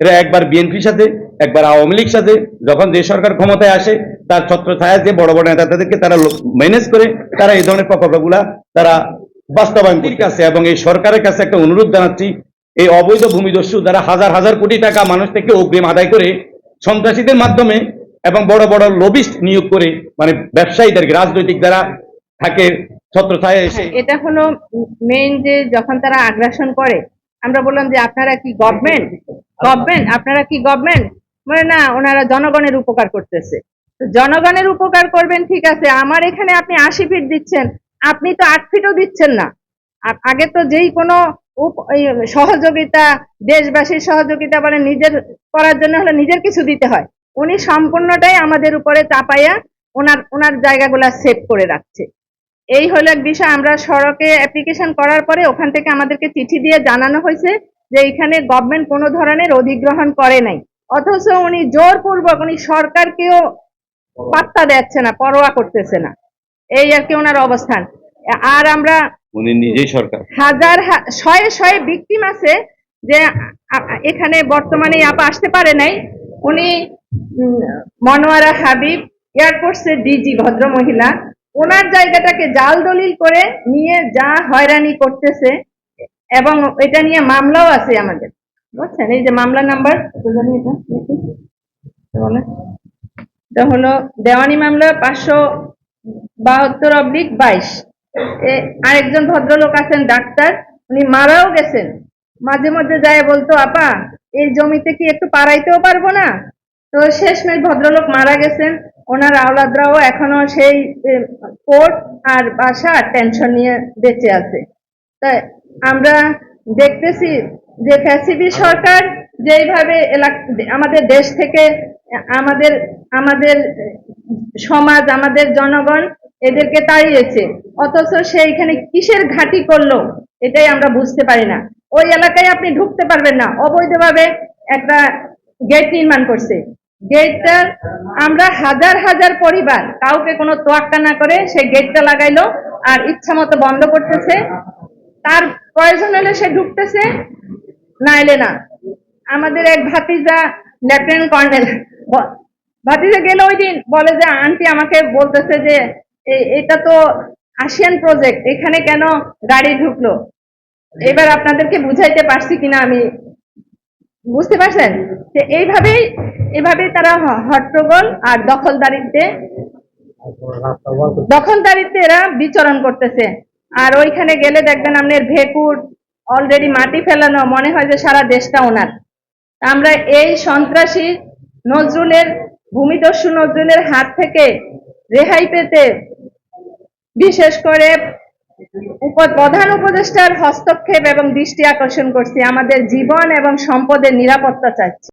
এরা একবার বিএনপির সাথে একবার আওয়ামী লীগ সাথে যখন যে সরকার ক্ষমতায় আসে তার ছত্র ছায়া যে বড় বড় নেতাদেরকে তারা ম্যানেজ করে তারা এই ধরনের প্রকল্পগুলা তারা বাস্তবায়ন কাছে এবং এই সরকারের কাছে একটা অনুরোধ জানাচ্ছি এই অবৈধ ভূমিদস্যু যারা হাজার হাজার কোটি টাকা মানুষ থেকে অগ্রিম আদায় করে সন্ত্রাসীদের মাধ্যমে এবং বড় বড় লবিস্ট নিয়োগ করে মানে ব্যবসায়ীদেরকে রাজনৈতিক যারা থাকে ছত্রছায়া এসে। এটা হলো মেইন যে যখন তারা আগ্রাসন করে আমরা বললাম যে আপনারা কি গভর্নমেন্ট গভর্নমেন্ট আপনারা কি গভর্নমেন্ট মানে না ওনারা জনগণের উপকার করতেছে। তো জনগণের উপকার করবেন ঠিক আছে। আমার এখানে আপনি আশি ফিট দিচ্ছেন আপনি তো আট ফিটও দিচ্ছেন না। আগে তো যেই কোনো সহযোগিতা দেশবাসীর সহযোগিতা বলে নিজের করার জন্য হলে নিজের কিছু দিতে হয়। উনি সম্পূর্ণটাই আমাদের উপরে চাপাইয়া ওনার ওনার জায়গাগুলা সেভ করে রাখছে। এই হলো এক বিষয়। আমরা সড়কে অ্যাপ্লিকেশন করার পরে ওখান থেকে আমাদেরকে চিঠি দিয়ে জানানো হয়েছে। যে এখানে গভর্নমেন্ট কোনো ধরনের অধিগ্রহণ করে নাই। অথচ উনি জোরপূর্বক উনি সরকারকেও পাত্তা দিচ্ছে না পরোয়া করতেছে না। এই আর কি ওনার অবস্থান। আর আমরা উনি নিজেই সরকার। হাজার শয়ে শয়ে ভিকটিম আছে যে এখানে বর্তমানে আপা আসতে পারে নাই। উনি মনোয়ারা হাবিব এয়ারফোর্সের ডিজি ভদ্র মহিলা ওনার জায়গাটাকে জাল দলিল করে নিয়ে যা হয়রানি করতেছে এবং এটা নিয়ে মামলাও আছে আমাদের। বুঝছেন? এই যে মামলা নাম্বার, এটা হলো দেওয়ানি মামলা পাঁচশো বাহাত্তর অব্লিক বাইশ। আরেকজন ভদ্রলোক আছেন, ডাক্তার। উনি মারাও গেছেন। মাঝে মধ্যে যায় বলতো, আপা, এই জমিতে কি একটু পারাইতেও পারব না? তো শেষমেশ ভদ্রলোক মারা গেছেন। ওনার আওলাদরাও এখনও সেই কোর্ট আর বাসা টেনশন নিয়ে বেঁচে আছে। তাই আমরা দেখতেছি যে ফ্যাসিবি সরকার যেইভাবে আমাদের দেশ থেকে আমাদের আমাদের সমাজ, আমাদের জনগণ এদেরকে তাড়িয়েছে। অথচ সে এখানে কিসের ঘাঁটি করল, এটাই আমরা বুঝতে পারি না। ওই এলাকায় আপনি ঢুকতে পারবেন না। অবৈধভাবে একটা গেট নির্মাণ করছে। গেটটা আমরা হাজার হাজার পরিবার কাউকে কোনো তোয়াক্কা না করে সে গেটটা লাগাইলো আর ইচ্ছা মতো বন্ধ করতেছে। তার প্রয়োজন হলে সে ঢুকতেছে না এলে না। আমাদের এক ভাতিজা লেফটেন্যান্ট কর্নেল ভাতিজা গেল ওই দিন বলে যে আন্টি আমাকে বলতেছে যে এটা তো আসিয়ান প্রজেক্ট এখানে কেন গাড়ি ঢুকলো? এবার আপনাদেরকে বুঝাইতে পারছি কিনা আমি। বুঝতে পারছেন? যে এইভাবেই এভাবেই তারা হট্টগোল আর দখলদারিত্বে দখলদারিত্বে এরা বিচরণ করতেছে। আর ওইখানে গেলে দেখবেন আপনার ভেকুর অলরেডি মাটি ফেলানো, মনে হয় যে সারা দেশটা ওনার। আমরা এই সন্ত্রাসী নজরুলের, ভূমিদস্যু নজরুলের হাত থেকে রেহাই পেতে বিশেষ করে প্রধান উপদেষ্টার হস্তক্ষেপ এবং দৃষ্টি আকর্ষণ করছি। আমাদের জীবন এবং সম্পদের নিরাপত্তা চাচ্ছি